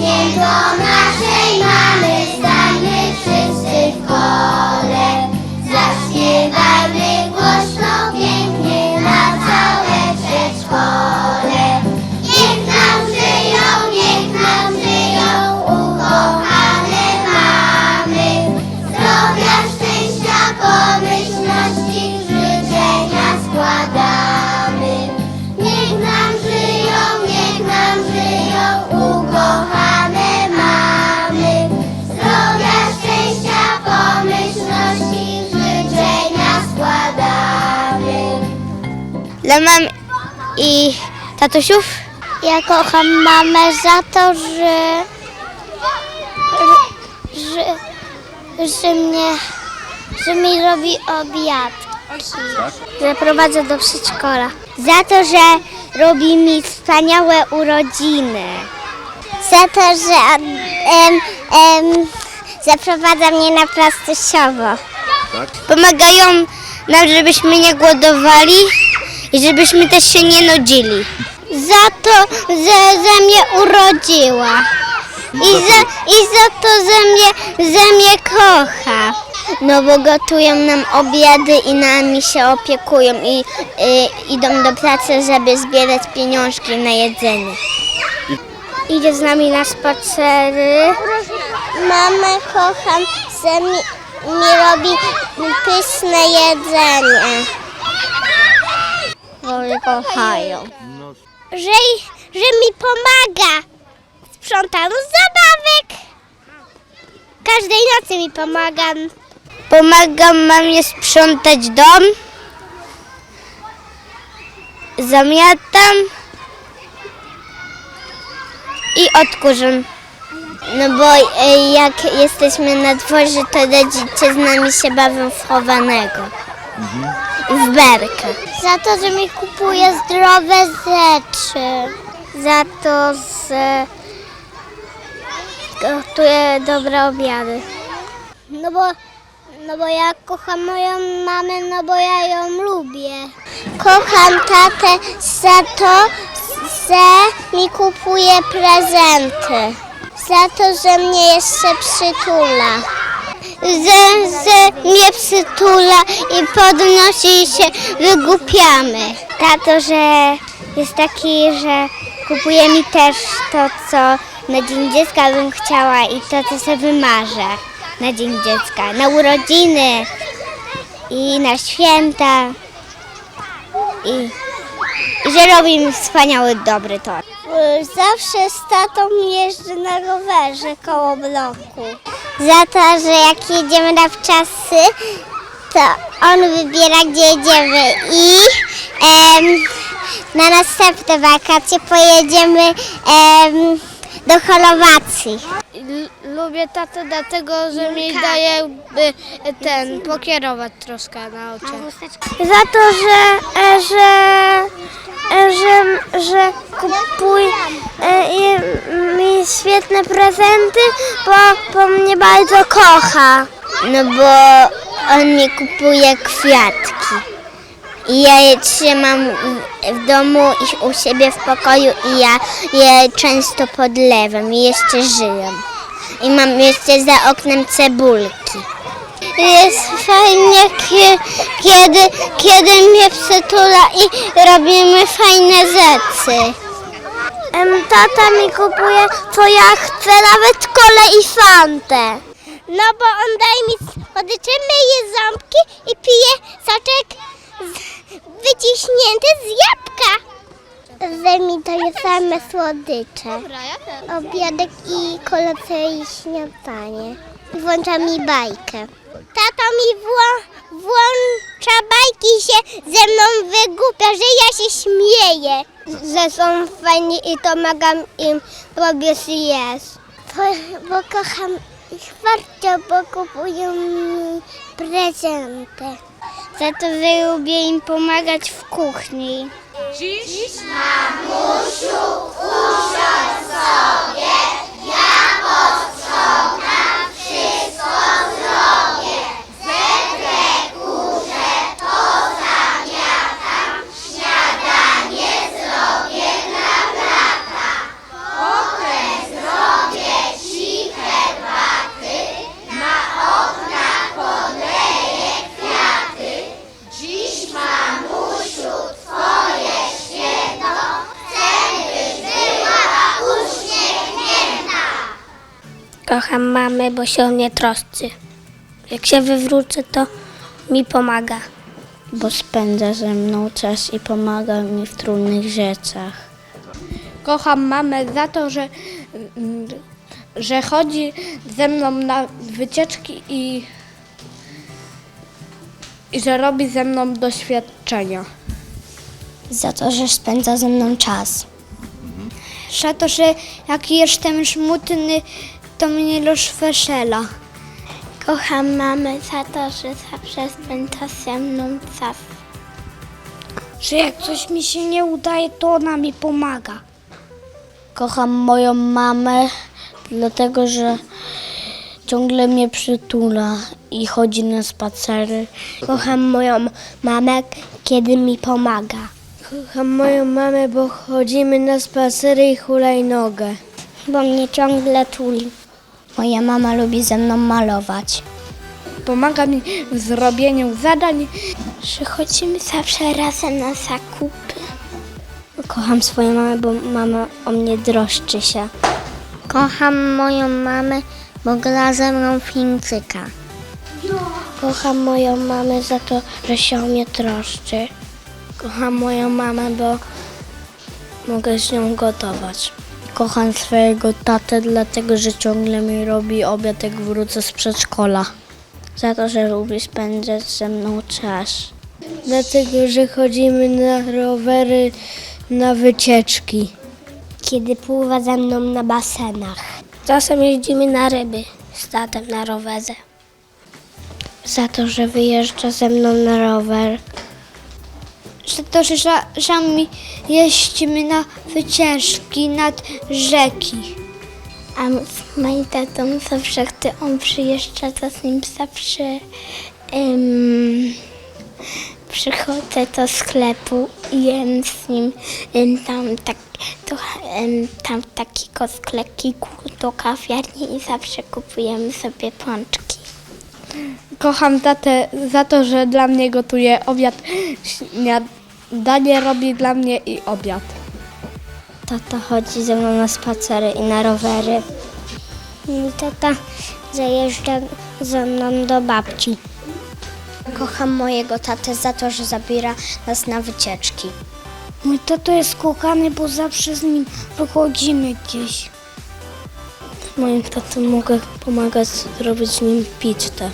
Święto naszej Dla mam i tatusiów? Ja kocham mamę za to, że, że, że, mnie, że mi robi obiadki. Zaprowadza do przedszkola. Za to, że robi mi wspaniałe urodziny. Za to, że em, em, zaprowadza mnie na plastysiowo. Pomagają nam, żebyśmy nie głodowali i żebyśmy też się nie nudzili. Za to, że, że mnie urodziła. I za, I za to, że mnie, że mnie kocha. No bo gotują nam obiady i nami się opiekują i y, idą do pracy, żeby zbierać pieniążki na jedzenie. Idzie z nami na spacery. Mamę kocham, że mi, mi robi pyszne jedzenie. Bo mnie kochają że, że mi pomaga w sprzątaniu zabawek. Każdej nocy mi pomagam. Pomagam mamie sprzątać dom, zamiatam i odkurzam. No bo e, jak jesteśmy na dworze, to rodzice z nami się bawią w chowanego. W berkę. Za to, że mi kupuje zdrowe rzeczy. Za to, że gotuje dobre obiady. No bo, no bo ja kocham moją mamę, no bo ja ją lubię. Kocham tatę za to, że mi kupuje prezenty. Za to, że mnie jeszcze przytula. Że, że mnie przytula i podnosi i się wygłupiamy. Tato, że jest taki, że kupuje mi też to, co na Dzień Dziecka bym chciała i to, co sobie wymarzę na Dzień Dziecka, na urodziny i na święta. I, i że robi mi wspaniały, dobry tort. Zawsze z tatą jeżdżę na rowerze koło bloku. Za to, że jak jedziemy na wczasy, to on wybiera, gdzie jedziemy i em, na następne wakacje pojedziemy em, do Chorwacji. Lubię tatę dlatego, że mi daje by, ten pokierować troszkę na oczy. Za to, że, e, że, e, że, że kupuj e, mi świetne prezenty, bo, bo mnie bardzo kocha. No bo on mi kupuje kwiatki. I ja je trzymam w- w domu i u siebie w pokoju i ja je często podlewam i jeszcze żyję. I mam jeszcze za oknem cebulki. Jest fajnie, kie- kiedy, kiedy mnie przytula i robimy fajne rzeczy. Tata mi kupuje, co ja chcę, nawet kolę i fantę. No bo on daje mi, podyczymy je ząbki i pije soczek z, wyciśnięty z jabłka. Że same słodycze. Obiadek i kolację i śniadanie. I włącza mi bajkę. Tato mi wło- włącza bajki i się ze mną wygłupia, że ja się śmieję. Że są fajni i pomagam im, robię jest. Bo, bo kocham ich bardzo, bo kupują mi prezenty. Za to, że lubię im pomagać w kuchni. Dziś na Kocham mamę, bo się o mnie troszczy. Jak się wywrócę, to mi pomaga. Bo spędza ze mną czas i pomaga mi w trudnych rzeczach. Kocham mamę za to, że, że chodzi ze mną na wycieczki i, i że robi ze mną doświadczenia. Za to, że spędza ze mną czas. Za to, że jak jestem smutny, to mnie rozwesela. Kocham mamę za to, że zawsze spędza ze mną czas. Że jak coś mi się nie udaje, to ona mi pomaga. Kocham moją mamę, dlatego że ciągle mnie przytula i chodzi na spacery. Kocham moją mamę, kiedy mi pomaga. Kocham moją mamę, bo chodzimy na spacery i hulajnogę. Bo mnie ciągle tuli. Moja mama lubi ze mną malować. Pomaga mi w zrobieniu zadań. Że chodzimy zawsze razem na zakupy. Kocham swoją mamę, bo mama o mnie droszczy się. Kocham moją mamę, bo gra ze mną Fińczyka. Kocham moją mamę za to, że się o mnie troszczy. Kocham moją mamę, bo mogę z nią gotować. Kocham swojego tatę, dlatego że ciągle mi robi obiad, jak wrócę z przedszkola. Za to, że lubi spędzać ze mną czas. Dlatego, że chodzimy na rowery, na wycieczki. Kiedy pływa ze mną na basenach. Czasem jeździmy na ryby z tatem na rowerze. Za to, że wyjeżdża ze mną na rower. Za to, że za- sami jeździmy na wycieczki nad rzeki. A z moim tatą zawsze, gdy on przyjeżdża, to z nim zawsze em, przychodzę do sklepu i jem z nim tam, tak, do, tam takiego sklepiku do kawiarni i zawsze kupujemy sobie pączki. Kocham tatę za to, że dla mnie gotuje obiad, śniadanie robi dla mnie i obiad. Tata chodzi ze mną na spacery i na rowery. Mój tata zajeżdża ze mną do babci. Kocham mojego tatę za to, że zabiera nas na wycieczki. Mój tato jest kochany, bo zawsze z nim wychodzimy gdzieś. Moim tatą mogę pomagać zrobić nim pizzę.